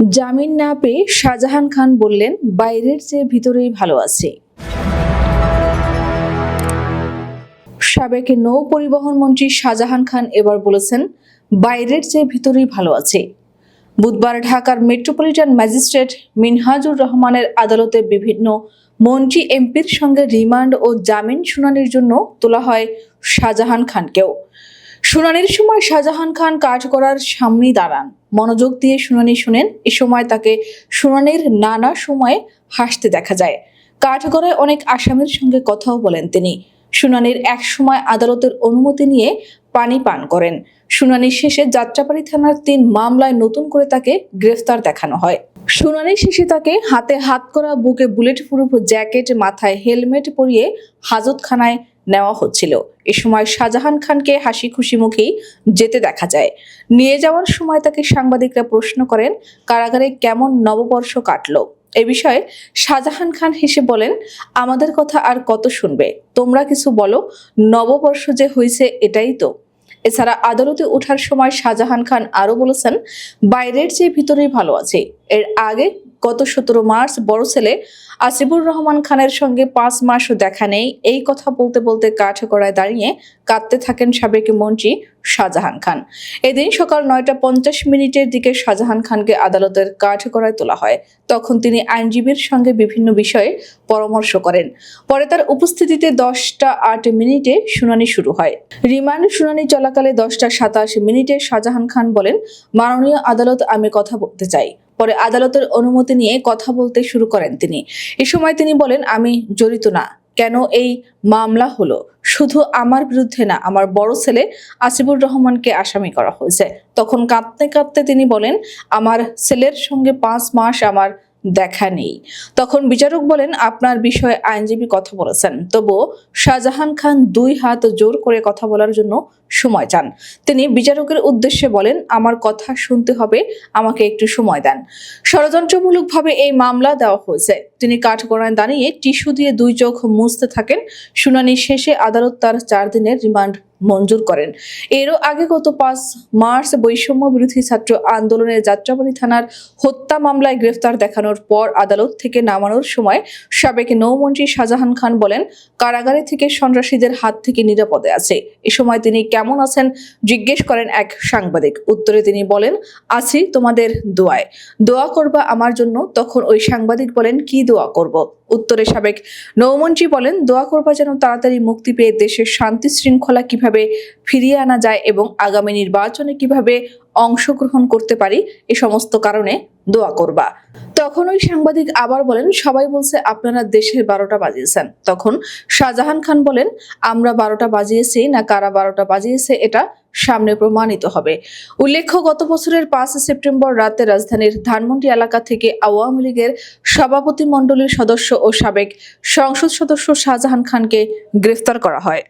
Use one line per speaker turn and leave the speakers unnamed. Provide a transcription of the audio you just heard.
জামিন না পেয়ে শাহজাহান খান বললেন, বাইরের চেয়ে ভিতরেই ভালো আছে। সাবেক নৌ পরিবহন মন্ত্রী শাহজাহান খান এবার বলেছেন, বাইরের চেয়ে ভিতরেই ভালো আছে। বুধবার ঢাকার মেট্রোপলিটন ম্যাজিস্ট্রেট মিনহাজুর রহমানের আদালতে বিভিন্ন মন্ত্রী এমপির সঙ্গে রিমান্ড ও জামিন শুনানির জন্য তোলা হয় শাহজাহান খানকেও। শুনানির সময় শাহজাহান খান কাজ করার সামনেই দাঁড়ান। মনোযোগ দিয়ে শুনানি শুনেন। এ সময় তাকে শুনানির নানা সময়ে হাসতে দেখা যায়। কাজ কাঠগড়ায় অনেক আসামির সঙ্গে কথাও বলেন তিনি। শুনানির এক সময় আদালতের অনুমতি নিয়ে পানি পান করেন। শুনানি শেষে যাত্রাবাড়ি থানার তিন মামলায় নতুন করে তাকে গ্রেফতার দেখানো হয়। শুনানি শেষে তাকে হাতে হাত করা, বুকে বুলেট প্রুফ জ্যাকেট, মাথায় হেলমেট পরিয়ে হাজতখানায় নেওয়া হচ্ছিল। এ সময় শাহজাহান খানকে হাসি খুশি মুখেই যেতে দেখা যায়। নিয়ে যাওয়ার সময় তাকে সাংবাদিকরা প্রশ্ন করেন, কারাগারে কেমন নববর্ষ কাটলো? এ বিষয়ে শাহজাহান খান হেসে বলেন, আমাদের কথা আর কত শুনবে? তোমরা কিছু বলো, নববর্ষ যে হয়েছে এটাই তো। এছাড়া আদালতে ওঠার সময় শাহজাহান খান আরও বলেছেন, বাইরের চেয়ে ভিতরেই ভালো আছে। এর আগে গত সতেরো মার্চ বড় ছেলে আসিফুর রহমান খানের সঙ্গে পাঁচ মাসও দেখা নেই। এই কথা বলতে বলতে কাঠগড়ায় দাঁড়িয়ে কাঁদতে থাকেন সাবেক মন্ত্রী শাহজাহান খান। এদিন সকাল নয়টা পঞ্চাশ মিনিটের দিকে শাহজাহান খানকে আদালতের কাঠগড়ায় তোলা হয়। তখন তিনি আইনজীবীর সঙ্গে বিভিন্ন বিষয়ে পরামর্শ করেন। পরে তার উপস্থিতিতে দশটা আট মিনিটে শুনানি শুরু হয়। রিমান্ড শুনানি চলাকালে দশটা সাতাশ মিনিটে শাহজাহান খান বলেন, মাননীয় আদালত আমি কথা বলতে চাই। পরে আদালতের অনুমতি নিয়ে কথা বলতে শুরু করেন তিনি। এ সময় তিনি বলেন, আমি জড়িত না। কেন এই মামলা হলো? শুধু আমার বিরুদ্ধে না, আমার বড় ছেলে আসিফুর রহমানকে আসামি করা হয়েছে। তখন কাঁদতে কাঁদতে তিনি বলেন, আমার ছেলের সঙ্গে পাঁচ মাস আমার দেখা নেই। তখন বিচারক বলেন, আপনার বিষয়ে আইনজীবী কথা বলেছেন। তবুও শাহজাহান খান দুই হাত জোর করে কথা বলার জন্য সময় চান। তিনি বিচারকের উদ্দেশ্যে বলেন, আমার কথা শুনতে হবে, আমাকে একটু সময় দেন। ষড়যন্ত্রমূলকভাবে এই মামলা দেওয়া হয়েছে। তিনি কাঠগড়ায় দাঁড়িয়ে টিস্যু দিয়ে দুই চোখ মুছতে থাকেন। শুনানি শেষে আদালত তার চার দিনের রিমান্ড মঞ্জুর করেন। এরও আগে গত পাঁচ মার্চ বৈষম্য বিরোধী ছাত্র আন্দোলনের যাত্রাবাড়ি থানার হত্যা মামলায় গ্রেফতার দেখানোর পর আদালত থেকে নামানোর সময় সাবেক নৌমন্ত্রী শাহজাহান খান বলেন, কারাগারে থেকে সন্ত্রাসীদের হাত থেকে নিরাপদে আছে। এ সময় তিনি কেমন আছেন জিজ্ঞেস করেন এক সাংবাদিক। উত্তরে তিনি বলেন, আছি তোমাদের দোয়ায়। দোয়া করবা আমার জন্য? তখন ওই সাংবাদিক বলেন, কি দোয়া করব? উত্তরে সাবেক নৌমন্ত্রী বলেন, দোয়া করবা যেন তাড়াতাড়ি মুক্তি পেয়ে দেশের শান্তি শৃঙ্খলা কীভাবে ফিরিয়ে আনা যায় এবং আগামী নির্বাচনে কীভাবে অংশগ্রহণ করতে পারি, এ সমস্ত কারণে দোয়া করবা। তখন ওই সাংবাদিক আবার বলেন, সবাই বলছে, আপনারা দেশের বারোটা বাজিয়েছেন। তখন শাহজাহান খান বলেন, আমরা বারোটা বাজিয়েছি না কারা বারোটা বাজিয়েছে এটা সামনে প্রমাণিত হবে। উল্লেখ্য, গত বছরের পাঁচ সেপ্টেম্বর রাতে রাজধানীর ধানমন্ডি এলাকা থেকে আওয়ামী লীগের সভাপতিমণ্ডলীর সদস্য ও সাবেক সংসদ সদস্য শাহজাহান খানকে গ্রেফতার করা হয়।